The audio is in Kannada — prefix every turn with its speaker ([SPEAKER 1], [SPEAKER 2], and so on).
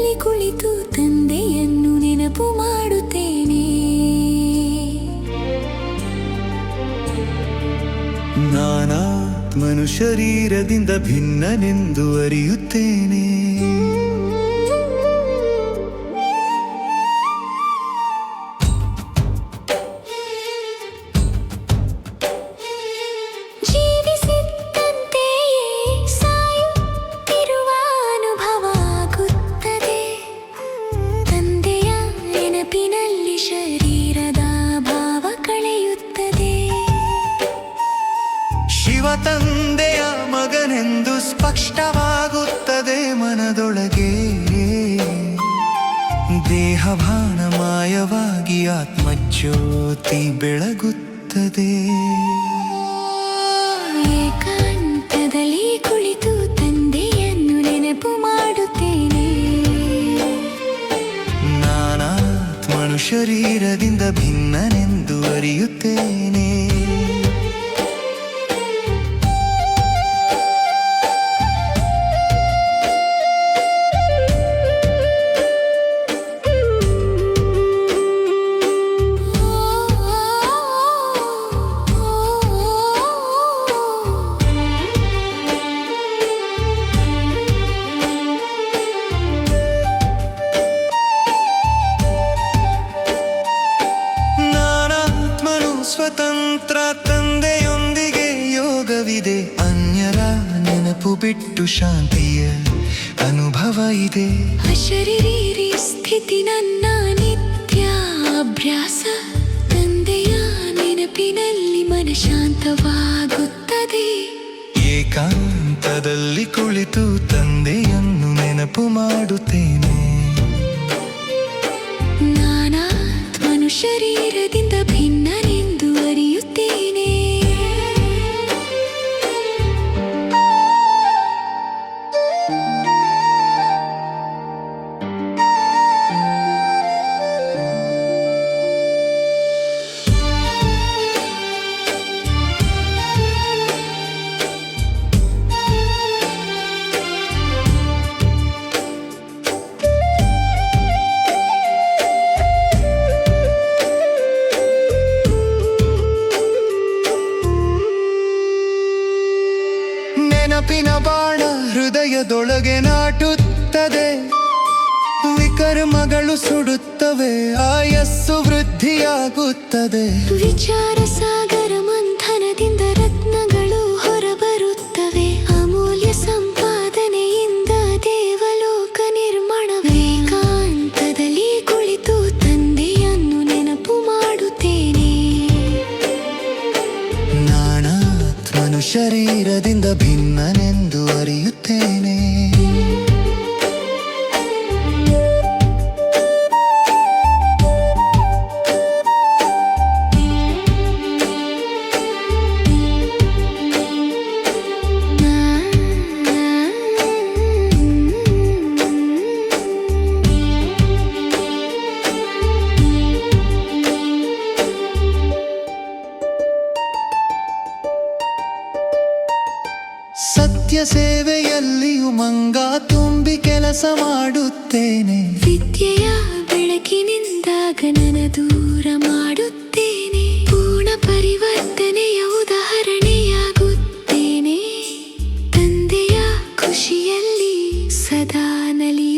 [SPEAKER 1] ಏಕಾಂತದಲ್ಲಿ ಕುಳಿತು ತಂದೆಯನ್ನು ನೆನಪು ಮಾಡುತ್ತೇನೆ.
[SPEAKER 2] ನಾನಾತ್ಮನು ಶರೀರದಿಂದ ಭಿನ್ನನೆಂದು ಅರಿಯುತ್ತೇನೆ. ಮನದೊಳಗೆ ದೇಹ ಮಾಯವಾಗಿ ಆತ್ಮಜ್ಯೋತಿ ಬೆಳಗುತ್ತದೆ.
[SPEAKER 1] ಏಕಾಂತದಲ್ಲಿ ಕುಳಿತು ತಂದೆಯನ್ನು ನೆನಪು ಮಾಡುತ್ತೇನೆ.
[SPEAKER 2] ನಾನಾತ್ಮನು ಶರೀರದಿಂದ ಭಿನ್ನನೆಂದು ಅರಿಯುತ್ತೇನೆ. ತಂದೆಯೊಂದಿಗೆ ಯೋಗವಿದೆ. ಅನ್ಯರ ನೆನಪು ಬಿಟ್ಟು ಶಾಂತಿಯ ಅನುಭವ ಇದೆ.
[SPEAKER 1] ಅಶರೀರಿ ಸ್ಥಿತಿ ನನ್ನ ನಿತ್ಯ ಅಭ್ಯಾಸ ತಂದೆಯ ನೆನಪಿನಲ್ಲಿ ಮನ ಶಾಂತವಾಗುತ್ತದೆ.
[SPEAKER 2] ಏಕಾಂತದಲ್ಲಿ ಕುಳಿತು ತಂದೆಯನ್ನು ನೆನಪು ಮಾಡುತ್ತೇನೆ. ನೆನಪಿನ ಬಾಣ ಹೃದಯದೊಳಗೆ ನಾಟುತ್ತದೆ. ವಿಕರ್ಮಗಳು ಸುಡುತ್ತವೆ ಆಯಸ್ಸು ವೃದ್ಧಿಯಾಗುತ್ತದೆ.
[SPEAKER 1] ವಿಚಾರ ಸಾಗರ
[SPEAKER 2] ಶರೀರದಿಂದ ಭಿನ್ನನೆಂದು ಅರಿಯುತ್ತೇನೆ. ಸತ್ಯ ಸೇವೆಯಲ್ಲಿಯೂ ಮಂಗ ತುಂಬಿ ಕೆಲಸ ಮಾಡುತ್ತೇನೆ.
[SPEAKER 1] ವಿದ್ಯೆಯ ಬೆಳಕಿನಿಂದಾಗ ನನ ದೂರ ಮಾಡುತ್ತೇನೆ. ಪೂರ್ಣ ಪರಿವರ್ತನೆಯ ಉದಾಹರಣೆಯಾಗುತ್ತೇನೆ. ತಂದೆಯ ಖುಷಿಯಲ್ಲಿ ಸದಾ ನಲಿ